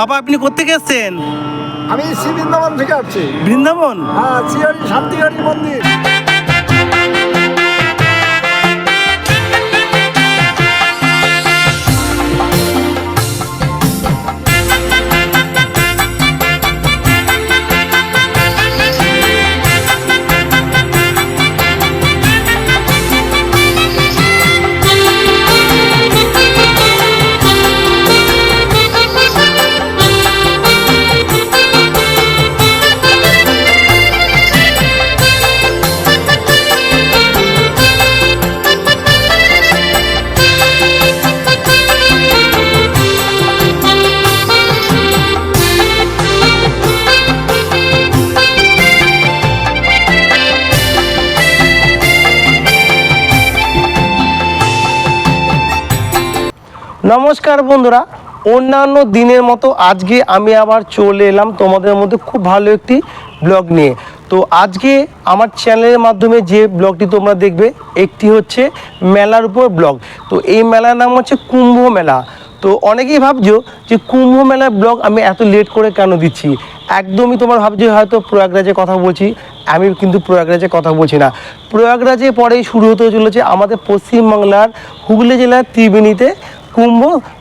বাবা আপনি কোথেকে এসছেন? আমি শ্রী বৃন্দাবন থেকে আসছি। বৃন্দাবন? হ্যাঁ শ্রী শান্তিহারি মন্দির। নমস্কার বন্ধুরা, অন্যান্য দিনের মতো আজকে আমি আবার চলে এলাম তোমাদের মধ্যে খুব ভালো একটি ব্লগ নিয়ে। তো আজকে আমার চ্যানেলের মাধ্যমে যে ব্লগটি তোমরা দেখবে, একটি হচ্ছে মেলার উপর ব্লগ। তো এই মেলার নাম হচ্ছে কুম্ভ মেলা। তো অনেকেই ভাবছ যে কুম্ভ মেলার ব্লগ আমি এত লেট করে কেন দিচ্ছি? একদমই তোমার ভাবছ হয়তো প্রয়াগরাজের কথা বলছি, আমি কিন্তু প্রয়াগরাজের কথা বলছি না। প্রয়াগরাজে পরেই শুরু হতে চলেছে আমাদের পশ্চিমবাংলার হুগলি জেলার ত্রিবেণীতে কুম্ভ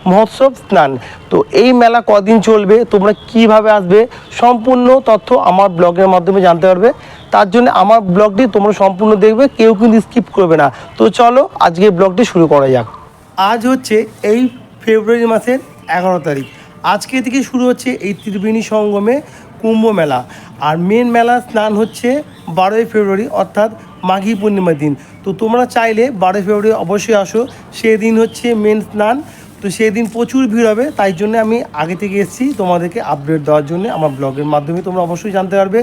মহোৎসব স্নান। তো এই মেলা কদিন চলবে, তোমরা কীভাবে আসবে, সম্পূর্ণ তথ্য আমার ব্লগের মাধ্যমে জানতে পারবে। তার জন্য আমার ব্লগটি তোমরা সম্পূর্ণ দেখবে, কেউ কিন্তু স্কিপ করবে না। তো চলো, আজকে ব্লগটি শুরু করা যাক। আজ হচ্ছে এই ফেব্রুয়ারি মাসের এগারো তারিখ। আজকে থেকে শুরু হচ্ছে এই ত্রিবেণী সঙ্গমে কুম্ভ মেলা। আর মেন মেলা স্নান হচ্ছে বারোই ফেব্রুয়ারি, অর্থাৎ মাঘী পূর্ণিমার দিন। তো তোমরা চাইলে বারোই ফেব্রুয়ারি অবশ্যই আসো। সেই দিন হচ্ছে মেন স্নান। তো সেই দিন প্রচুর ভিড় হবে, তাই জন্য আমি আগে থেকে এসেছি তোমাদেরকে আপডেট দেওয়ার জন্য আমার ব্লগের মাধ্যমে। তোমরা অবশ্যই জানতে পারবে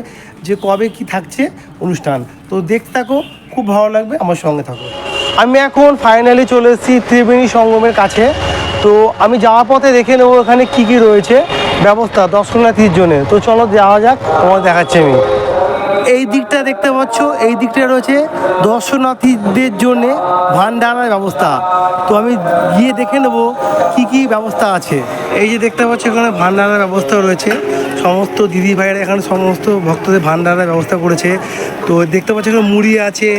যে কবে কি থাকছে অনুষ্ঠান। তো দেখতে থাকো, খুব ভালো লাগবে, আমার সঙ্গে থাকো। আমি এখন ফাইনালি চলে এসেছি ত্রিবেণী সঙ্গমের কাছে। তো আমি যাওয়ার পথে দেখে নেব এখানে কি কি রয়েছে। ব্যবস্থা দর্শনার্থীর জন্য। তো চলো যাওয়া যাক তোমার দেখাচ্ছি আমি। এই দিকটা দেখতে পাচ্ছ, এই দিকটা রয়েছে দর্শনার্থীদের জন্য ভান্ডারার ব্যবস্থা। তো আমি গিয়ে দেখে নেব কি কি ব্যবস্থা আছে। এই যে দেখতে পাচ্ছ, এখানে ভান্ডারার ব্যবস্থা রয়েছে। সমস্ত দিদি ভাইয়েরা এখানে সমস্ত ভক্তদের ভান্ডারার ব্যবস্থা করেছে। তো দেখতে পাচ্ছ, এখানে মুড়ি আছে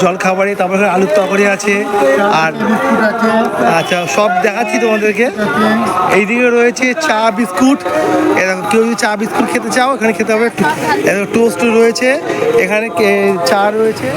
জল খাবারে তারপরে এখানে আলুর তরকারি আছে, আর আচ্ছা সব দেখাচ্ছি তোমাদেরকে। এইদিকে রয়েছে চা বিস্কুট। কেউ যদি চা বিস্কুট খেতে চাও, এখানে খেতে হবে। টোস্ট রয়েছে। এখানে কে- চা রয়েছে।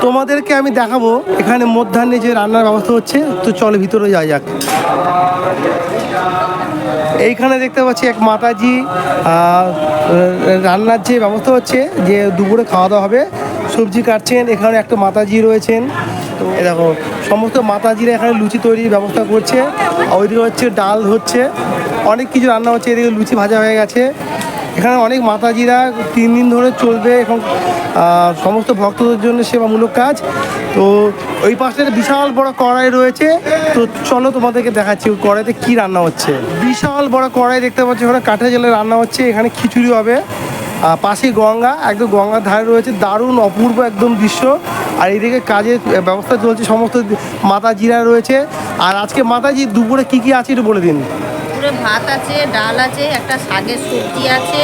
তোমাদেরকে আমি দেখাবো। এখানে মধ্যাহ্নে যে রান্নার ব্যবস্থা হচ্ছে, তো চলে ভিতরে যাওয়া যাক। এইখানে দেখতে পাচ্ছি এক মাতাজি রান্নার যে ব্যবস্থা হচ্ছে, যে দুপুরে খাওয়া দাওয়া হবে। সবজি কাটছেন এখানে একটা মাতাজি রয়েছেন। তো দেখো সমস্ত মাতাজিরা এখানে লুচি তৈরির ব্যবস্থা করছে। ওইদিকে হচ্ছে ডাল হচ্ছে। অনেক কিছু রান্না হচ্ছে এদিকে লুচি ভাজা হয়ে গেছে। এখানে অনেক মাতাজিরা তিন দিন ধরে চলবে আহ, সমস্ত ভক্তদের জন্য সেবামূলক কাজ। তো ওই পাশে বিশাল বড় কড়াই রয়েছে। তো চলো তোমাদেরকে দেখাচ্ছি ওই কড়াইতে কি রান্না হচ্ছে। বিশাল বড় কড়াই দেখতে পাচ্ছি ওখানে কাঠে জলে রান্না হচ্ছে এখানে খিচুড়ি হবে। আর পাশে গঙ্গা, একদম গঙ্গার ধারে রয়েছে দারুণ অপূর্ব একদম দৃশ্য। আর এদিকে কাজের ব্যবস্থা চলছে, সমস্ত মাতাজিরা রয়েছে। আর আজকে মাতাজি, দুপুরে কি কি আছে একটু বলে দিন। ভাত আছে, ডাল আছে, একটা শাকের সবজি আছে।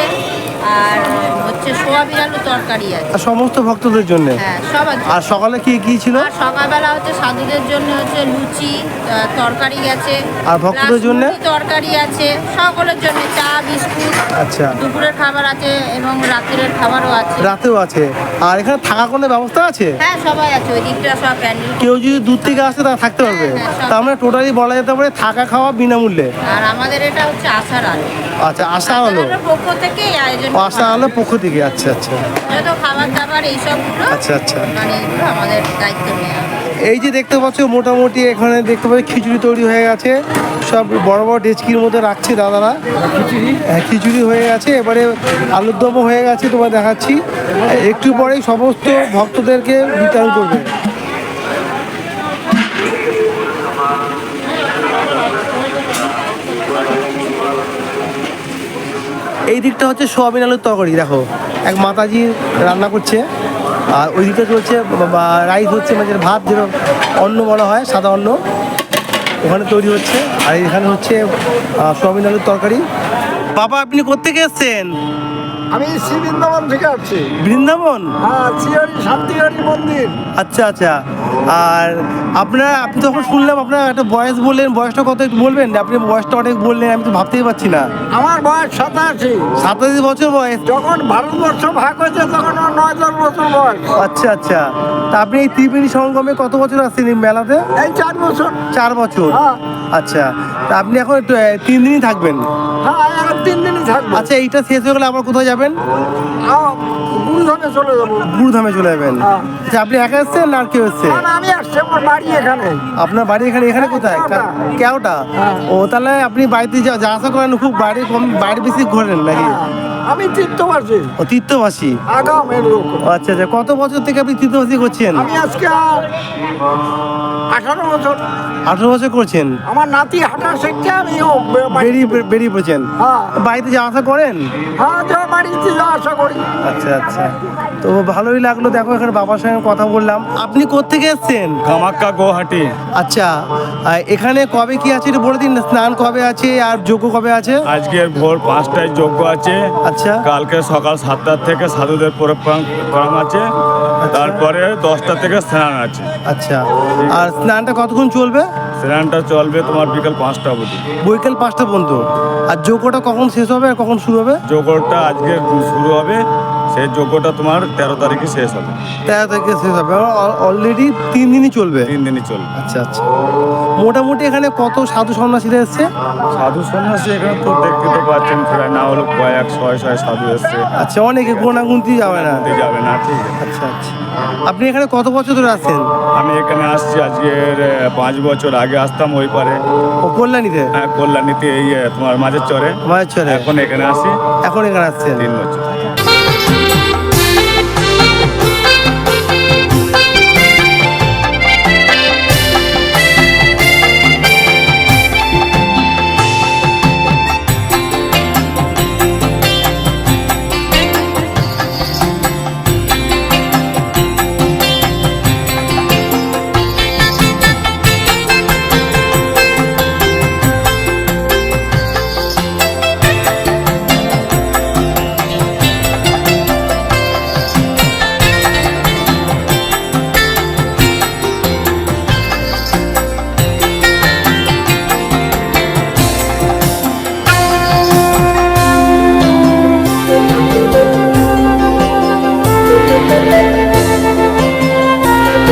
আর হচ্ছে সোয়াবিন আলু তরকারি আছে। আর সমস্ত ভক্তদের জন্য? হ্যাঁ সব আছে আর সকালে কি কি ছিল? আর সকালবেলা হচ্ছে সাধুদের জন্য হচ্ছে লুচি আহ, তরকারি আছে। আর ভক্তদের plus জন্যে? মুড়ি তরকারি আছে। সকলের জন্য চা বিস্কুট আচ্ছা। দুপুরের খাবার আছে এবং রাত্রের খাবারও আছে। রাতেও আছে। আর এখানে থাকা কোনো ব্যবস্থা আছে? হ্যাঁ সবাই আছে। ওই দিকটা সব প্যান্ডেল। কেউ যদি দূর থেকে আসে তারা থাকতে পারবে। হ্যাঁ, হ্যাঁ, সব। তার মানে টোটালি বলা যেতে পারে থাকা খাওয়া বিনামূল্যে। আর আমাদের এটা হচ্ছে আশার আলো। আচ্ছা আশা হলো পক্ষ থেকে এই আয়োজন আশা হলো পক্ষ থেকে আচ্ছা আচ্ছা। খাবার দাবার এইসবগুলো আচ্ছা আচ্ছা। মানে এগুলো আমাদের দায়িত্ব নেওয়া এই যে দেখতে পাচ্ছ মোটামুটি এখানে দেখতে পাচ্ছি খিচুড়ি তৈরি হয়ে গেছে। সব বড় বড় ডেচকির মধ্যে রাখছে দাদারা। খিচুড়ি? হ্যাঁ খিচুড়ি হয়ে গেছে। এবারে আলুর দমও হয়ে গেছে তোমার দেখাচ্ছি। একটু পরেই সমস্ত ভক্তদেরকে বিতরণ করবে। এই দিকটা হচ্ছে সোয়াবিন আলুর তরকারি, দেখো। এক মাতাজি রান্না করছে, আর ওই দিকটা চলছে রাইস হচ্ছে মানে ভাত যেরকম অন্ন বলা হয়, সাদা অন্ন। ওখানে তৈরি হচ্ছে, আর এখানে হচ্ছে সোয়াবিন আলুর তরকারি। বাবা, আপনি কোথেকে এসছেন? আমি শ্রী বৃন্দাবন থেকে আসছি। বৃন্দাবন? হ্যাঁ শ্রীহরি শান্তিহরি মন্দির। আচ্ছা আচ্ছা। আর আপনার আপনি তখন শুনলাম আপনার একটা বয়স বললেন বয়সটা কত একটু বলবেন? আপনি বয়সটা অনেক বললেন আমি তো ভাবতেই পারছি না। আমার বয়স সাতাশি। সাতাশি বছর বয়স? যখন ভারতবর্ষ ভাগ হয়েছে তখন আমার নয় দশ বছর বয়স। আচ্ছা আচ্ছা। তা আপনি এই ত্রিবেণী সঙ্গমে কত বছর আসছেন এই মেলাতে? এই চার বছর। চার বছর। হ্যাঁ। আচ্ছা। তা আপনি এখন একটু, তিন দিনই থাকবেন। হ্যাঁ থাকব আচ্ছা এইটা শেষ হয়ে গেলে আবার কোথায় যাবেন? গুরুধামে চলে যাব। গুরুধামে চলে যাবেন। হ্যাঁ। আচ্ছা আপনি একা এসছেন না আর কেউ এসছে? আমি আসছি আমার বাড়ি এখানে। আপনার বাড়ি এখানে এখানে কোথায়? কেওটা। হ্যাঁ। ও তাহলে আপনি বাড়িতে যা আসা করেন খুব বাড়ি কম বাড়ি বেশি ঘোরেন নাকি? হ্যাঁ, আমি তীর্থবাসী। ও তীর্থবাসী? আগামের লোক। আচ্ছা আচ্ছা কত বছর থেকে আপনি তীর্থবাসী করছেন? আমি আজকে আঠারো বছর। আঠারো বছর করছেন? আমার নাতি হাঁটা শিখছে আমি বেরিয়ে বেরিয়ে পড়ছেন? হ্যাঁ। বাড়িতে যা আসা করেন? হ্যাঁ যা বাড়িতে যা আশা করি। আচ্ছা আচ্ছা। তো ভালোই লাগল দেখো এখানে বাবার সঙ্গে কথা বললাম। আপনি কোত্থেকে এসছেন? কামাক্কা গুয়াহাটি আচ্ছা এখানে কবে কি আছে একটু বলে দিন স্নান কবে আছে আর যোগ্য কবে আছে? আজকের ভোর পাঁচটায় যজ্ঞ আছে। আচ্ছা। কালকে সকাল সাতটার থেকে সাধুদের প্রোগ্রাম আছে তারপরে দশটা থেকে স্নান আছে। আচ্ছা। আর স্নানটা কতক্ষণ চলবে? স্নানটা চলবে তোমার বিকেল পাঁচটা অবধি। বিকেল পাঁচটা পর্যন্ত। আর যোগটা কখন শেষ হবে আর কখন শুরু হবে? যোগটা আজকে শুরু হবে সেই যজ্ঞটা তোমার তেরো তারিখে শেষ হবে। তেরো তারিখে শেষ হবে। অলরেডি তিন দিনই চলবে? তিন দিনই চলবে। আচ্ছা আচ্ছা। মোটামুটি এখানে কত সাধু সন্ন্যাসীরা এসছে? সাধু সন্ন্যাসী এখানে তো দেখতে তো পাচ্ছেন প্রায় না হলো কয়েক ছয় ছয় সাধু এসছে। আচ্ছা অনেকে গোনাগুনতি যাবে না। যাবে না ঠিক আছে। আচ্ছা আচ্ছা। আপনি এখানে কত বছর ধরে আছেন? আমি এখানে আসছি আজকের পাঁচ বছর আগে আসতাম ওই পারে। ও কল্যাণীতে? হ্যাঁ, কল্যাণীতে এই তোমার মাঝের চরে। মায়ের চরে। এখন এখানে আসি। এখন এখানে আসছেন। তিন বছর। thank you.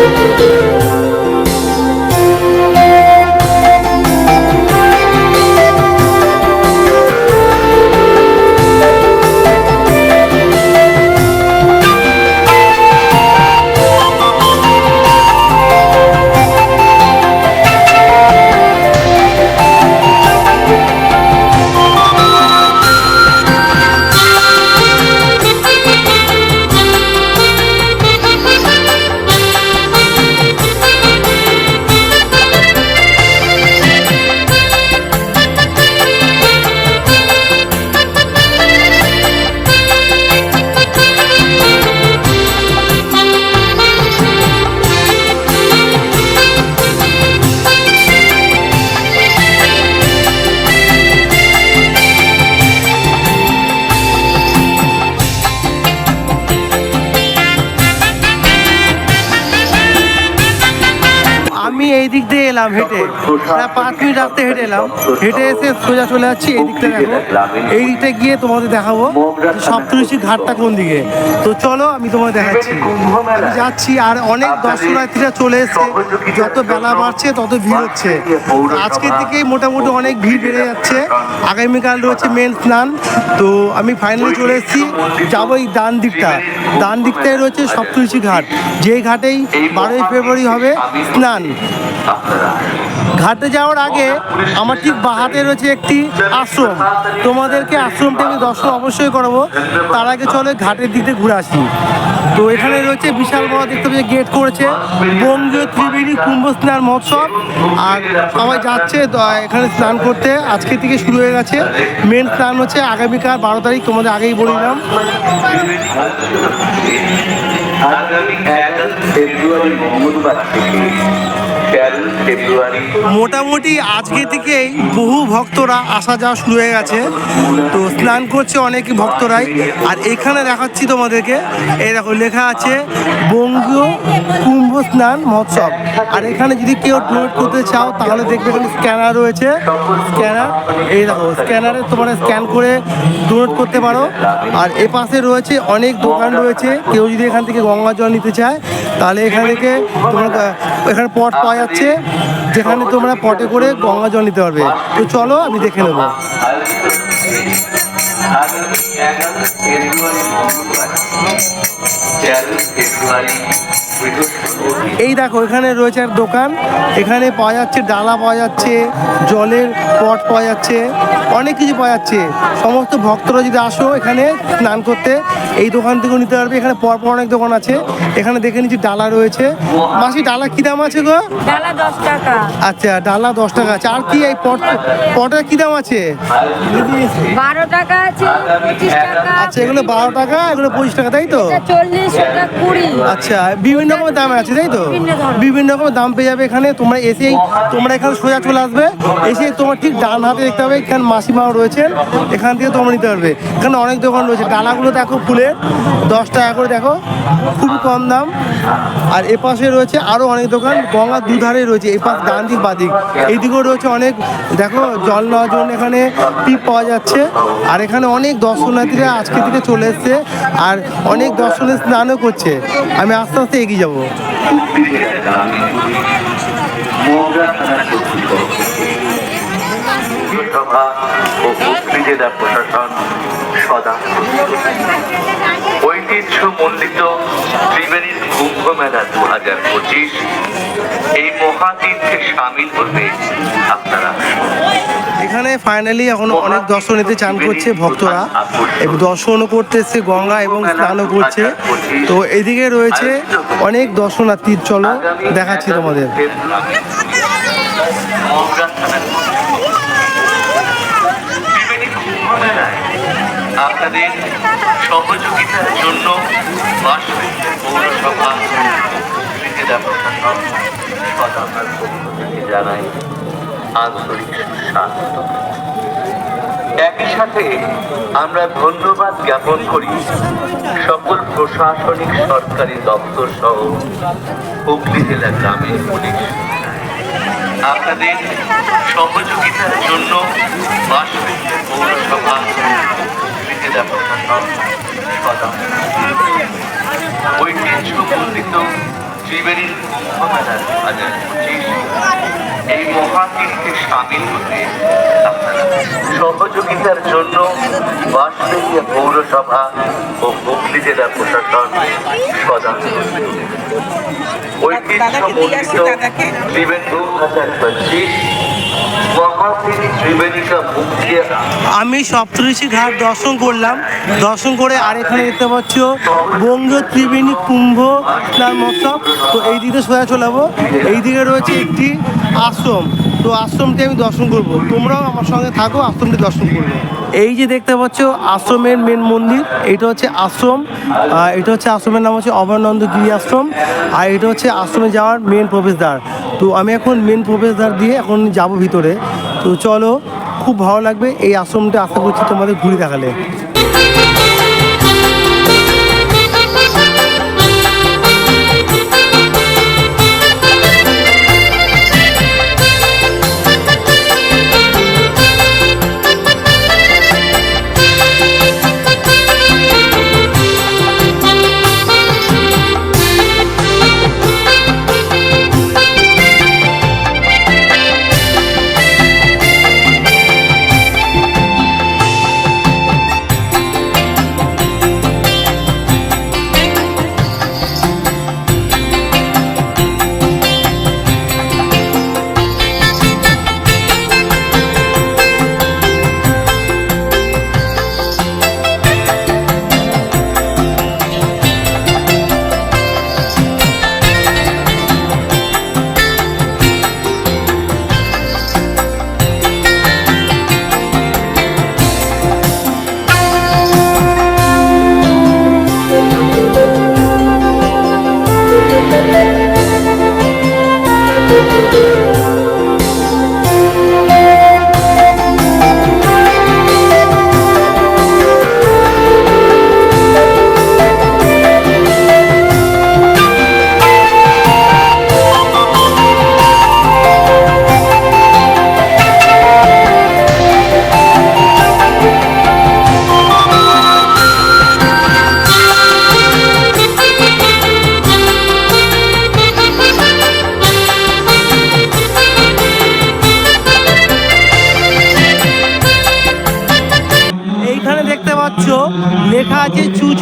আমি এলাম, হেঁটে। প্রায় পাঁচ মিনিট রাস্তা হেঁটে এলাম। হেঁটে এসে সোজা চলে যাচ্ছি, এই দিকটা দেখো। এই দিকটা গিয়ে তোমাদের দেখাবো সপ্তঋষি ঘাটটা কোন দিকে। তো চলো, আমি তোমাদের দেখাচ্ছি। আমি যাচ্ছি আর অনেক দর্শনার্থীরা চলে এসছে। যত বেলা বাড়ছে, তত ভিড় হচ্ছে। আজকের থেকেই মোটামুটি অনেক ভিড় বেড়ে যাচ্ছে। আগামীকাল রয়েছে মেন স্নান। তো আমি ফাইনালি চলে এসেছি। যাব এই ডান দিকটা। ডান দিকটায় রয়েছে সপ্তঋষি ঘাট। যেই ঘাটেই বারোই ফেব্রুয়ারি হবে স্নান। ঘাটে যাওয়ার আগে আমার ঠিক বাহাতে রয়েছে একটি আশ্রম। তোমাদেরকে আশ্রমটা আমি দর্শন অবশ্যই করাবো। তার আগে চলে ঘাটের দিকে ঘুরে আসি। তো এখানে রয়েছে বিশাল বড় দেখতে পাচ্ছি গেট করেছে। বঙ্গীয় ত্রিবেণী কুম্ভ স্নান মহোৎসব। আর সবাই যাচ্ছে এখানে স্নান করতে। আজকে থেকে শুরু হয়ে গেছে। মেন স্নান হচ্ছে আগামীকাল বারো তারিখ, তোমাদের আগেই বলিলাম আগামী এগারো ফেব্রুয়ারি মঙ্গলবার থেকে মোটামুটি আজকে থেকেই বহু ভক্তরা আসা যাওয়া শুরু হয়ে গেছে। তো স্নান করছে অনেক ভক্তরাই। আর এখানে দেখাচ্ছি তোমাদেরকে, এই দেখো, লেখা আছে, বঙ্গীয় কুম্ভ স্নান মহোৎসব। আর এখানে যদি কেউ ডোনেট করতে চাও, তাহলে দেখবে এখানে স্ক্যানার রয়েছে। স্ক্যানার এই দেখো স্ক্যানারে তোমরা স্ক্যান করে ডোনেট করতে পারো। আর এ পাশে রয়েছে অনেক দোকান রয়েছে। কেউ যদি এখান থেকে গঙ্গা জল নিতে চায়, তাহলে এখান থেকে তোমার এখানে পট পাওয়া যাচ্ছে যেখানে তোমরা পটে করে গঙ্গা জল নিতে পারবে। তো চলো আমি দেখে নেব। আগামী এগারো ফেব্রুয়ারি মঙ্গলবার তেরো ফেব্রুয়ারি এই দেখো এখানে রয়েছে এক দোকান। এখানে পাওয়া যাচ্ছে ডালা পাওয়া যাচ্ছে জলের পট পাওয়া যাচ্ছে অনেক কিছু পাওয়া যাচ্ছে। সমস্ত ভক্তরা যদি আসো এখানে স্নান করতে এই দোকান থেকেও নিতে পারবে। এখানে পরপর অনেক দোকান আছে। এখানে দেখে নিচ্ছি ডালা রয়েছে। মাসি ডালা কী দাম আছে গো? ডালা দশ টাকা। আচ্ছা ডালা দশ টাকা আছে। আর কি এই পট পটের কী দাম আছে? বারো টাকা আচ্ছা এগুলো বারো টাকা এগুলো পঁচিশ টাকা তাই তো? কুড়ি। আচ্ছা বিভিন্ন রকমের দাম আছে তাই তো? বিভিন্ন রকমের দাম পেয়ে যাবে এখানে। তোমরা এসেই তোমরা এখানে সোজা চলে আসবে। এসে তোমার ঠিক ডান হাতে দেখতে হবে এখানে মাসিমাও রয়েছেন। এখান থেকে তোমরা নিতে পারবে। এখানে অনেক দোকান রয়েছে। ডালাগুলো দেখো ফুলের। দশ টাকা করে দেখো। খুব কম দাম। আর এ পাশে রয়েছে আরও অনেক দোকান। গঙ্গার দুধারে রয়েছে। এই পাশ ডান দিক বাদিক এই দিকেও রয়েছে অনেক। দেখো জল নেওয়ার জন্য এখানে টিপ পাওয়া যাচ্ছে। আর এখানে অনেক দর্শনার্থীরা আজকে থেকে চলে এসছে আর অনেক দর্শনের স্নানও করছে। আমি আস্তে আস্তে এগিয়ে যাব। সদা ঐতিহ্য ত্রিবেণীর কুম্ভ মেলা দু হাজার পঁচিশ। এই মহাতীর্থে সামিল হতে আপনারা। এখানে ফাইনালি এখন অনেক দর্শন দর্শনীতে চান করছে ভক্তরা। এবং দর্শনও করতে এসছে গঙ্গা এবং স্নানও করছে। তো এদিকে রয়েছে অনেক দর্শনার্থীর চলো দেখাচ্ছি তোমাদের। জানাই একই সাথে আমরা ধন্যবাদ জ্ঞাপন করি সকল প্রশাসনিক সরকারি দপ্তর সহ হুগলি জেলা গ্রামীণ পুলিশ। আপনাদের সহযোগিতার জন্য পৌরসভা জেলা প্রশাসন ত্রিবেণীর কুম্ভ দু হাজার পঁচিশ এই মহাতীর্থে সামিল হতে সহযোগিতার জন্য বাঁশবেড়িয়া পৌরসভা ও হুগলি জেলা প্রশাসন সদা ঐতিহ্যমণ্ডিত ত্রিবেণী দু হাজার পঁচিশ আমি সপ্তঋষি ঘাট দর্শন করলাম। দর্শন করে আর এখানে দেখতে পাচ্ছ বঙ্গ ত্রিবেণী কুম্ভ মহোৎসব তো এই দিকে সোজা চলাবো এই দিকে রয়েছে একটি আশ্রম। তো আশ্রমটি আমি দর্শন করব। তোমরাও আমার সঙ্গে থাকো, আশ্রমটি দর্শন করবে। এই যে দেখতে পাচ্ছ, আশ্রমের মেন মন্দির, এটা হচ্ছে আশ্রম এটা হচ্ছে আশ্রমের নাম হচ্ছে অভয়ানন্দ গিরি আশ্রম, আর এটা হচ্ছে আশ্রমে যাওয়ার মেন প্রবেশদ্বার। তো আমি এখন মেন প্রবেশদ্বার দিয়ে এখন যাব ভিতরে। তো চলো, খুব ভালো লাগবে এই আশ্রমটা আশা করছি তোমাদের ঘুরে দেখালে।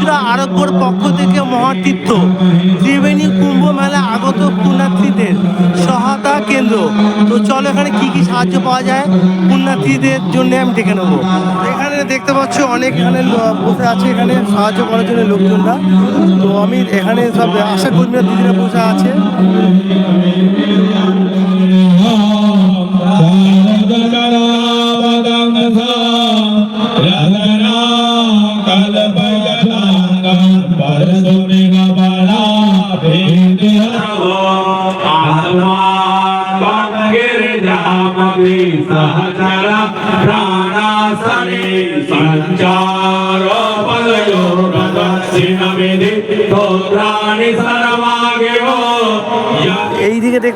ত্রিপুরা আরোগ্যর পক্ষ থেকে মহাতীর্থ। ত্রিবেণী কুম্ভ মেলা আগত পুণ্যার্থীদের সহায়তা কেন্দ্র। তো চলো এখানে কি কি সাহায্য পাওয়া যায়? পুণ্যার্থীদের জন্য আমি দেখে নেব। এখানে দেখতে পাচ্ছ অনেক এখানে বসে আছে, এখানে সাহায্য করার জন্য লোকজনরা। তো আমি এখানে সব আশা কর্মীরা দিদিরা বসে আছে।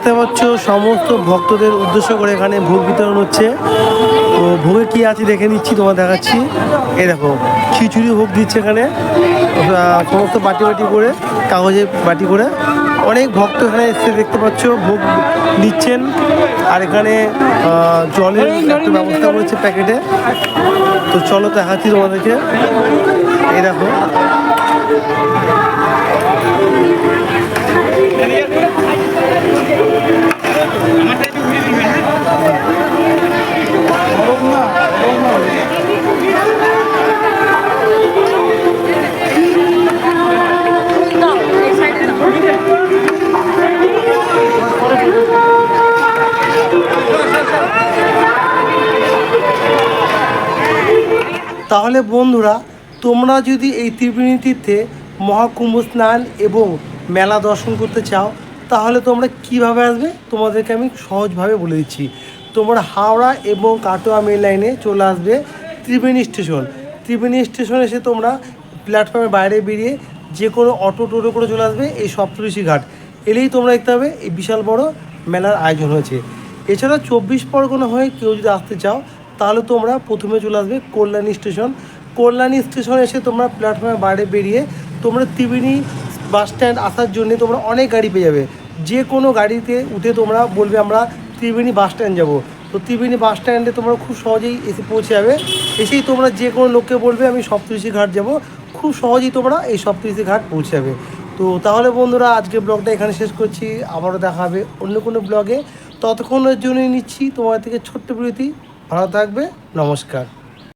দেখতে পাচ্ছ, সমস্ত ভক্তদের উদ্দেশ্য করে এখানে ভোগ বিতরণ হচ্ছে। তো ভোগে কি আছে দেখে নিচ্ছি তোমার দেখাচ্ছি। এই দেখো, খিচুড়ি ভোগ দিচ্ছে এখানে। সমস্ত বাটি বাটি করে, কাগজে বাটি করে। অনেক ভক্ত এখানে এসে দেখতে পাচ্ছ, ভোগ দিচ্ছেন আর এখানে জলের একটা ব্যবস্থা করেছে প্যাকেটে। তো চলো দেখাচ্ছি তোমাদেরকে। এই দেখো। তাহলে বন্ধুরা, তোমরা যদি এই ত্রিবেণী তীর্থে মহাকুম্ভ স্নান এবং মেলা দর্শন করতে চাও, তাহলে তোমরা কীভাবে আসবে? তোমাদেরকে আমি সহজভাবে বলে দিচ্ছি। তোমরা হাওড়া এবং কাটোয়া মেল লাইনে চলে আসবে ত্রিবেণী স্টেশন ত্রিবেণী স্টেশন এসে তোমরা প্ল্যাটফর্মের বাইরে বেরিয়ে যে কোনো অটো টোটো করে চলে আসবে এই সপ্তঋষি ঘাট। এলেই তোমরা দেখতে পাবে এই বিশাল বড় মেলার আয়োজন হয়েছে। এছাড়া চব্বিশ পরগনা হয়ে কেউ যদি আসতে চাও তাহলে তোমরা প্রথমে চলে আসবে কল্যাণী স্টেশন। কল্যাণী স্টেশন এসে তোমরা প্ল্যাটফর্মের বাইরে বেরিয়ে তোমরা ত্রিবেণী বাস স্ট্যান্ড আসার জন্য তোমরা অনেক গাড়ি পেয়ে যাবে। যে কোনো গাড়িতে উঠে তোমরা বলবে আমরা ত্রিবেণী বাস স্ট্যান্ড যাব। তো ত্রিবেণী বাস স্ট্যান্ডে তোমরা খুব সহজেই এসে পৌঁছে যাবে। এসেই তোমরা যে কোনো লোককে বলবে, আমি সপ্তঋষি ঘাট যাব। খুব সহজেই তোমরা এই সপ্তঋষি ঘাট পৌঁছে যাবে। তো তাহলে বন্ধুরা আজকে ব্লগটা এখানে শেষ করছি। আবারও দেখা হবে অন্য কোনো ব্লগে ততক্ষণের জন্য নিচ্ছি তোমার থেকে ছোট্ট বিরতি। ভালো থাকবে নমস্কার।